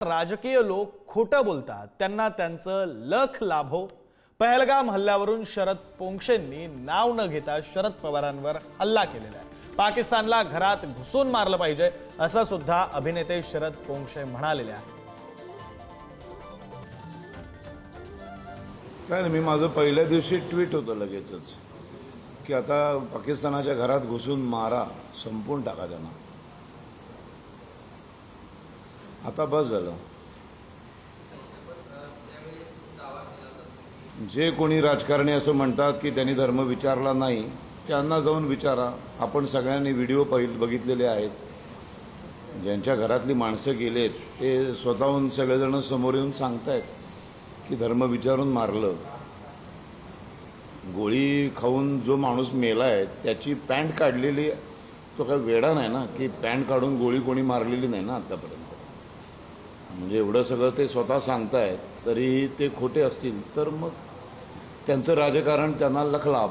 राजकीय लोक खोटं बोलतात. त्यांना त्यांचं लख लाभो. पहलगाम हल्ल्यावरून शरद पोंक्षेंनी नाव न घेता शरद पवारांवर हल्ला केलेला आहे. पाकिस्तानला घरात घुसून मारलं पाहिजे असं सुद्धा अभिनेते शरद पोंक्षे म्हणालेले आहे काय मी माझं पहिल्या दिवशी ट्विट होतं लगेचच की आता पाकिस्तानाच्या घरात घुसून मारा संपून टाका त्यांना. आता बस झालं. जे कोणी राजकारणी असं म्हणतात की त्यांनी धर्म विचारला नाही त्यांना जाऊन विचारा. आपण सगळ्यांनी व्हिडिओ पहिल बघितलेले आहेत. ज्यांच्या घरातली माणसं गेलेत ते स्वतःहून सगळेजण समोर येऊन सांगतायत की धर्म विचारून मारलं. गोळी खाऊन जो माणूस मेला आहे त्याची पॅन्ट काढलेली तो काही वेडा नाही ना की पॅन्ट काढून गोळी कोणी मारलेली नाही ना आतापर्यंत. म्हणजे एवढं सगळं ते स्वतः सांगतायत तरीही ते खोटे असतील तर मग त्यांचं राजकारण त्यांना लखलाप.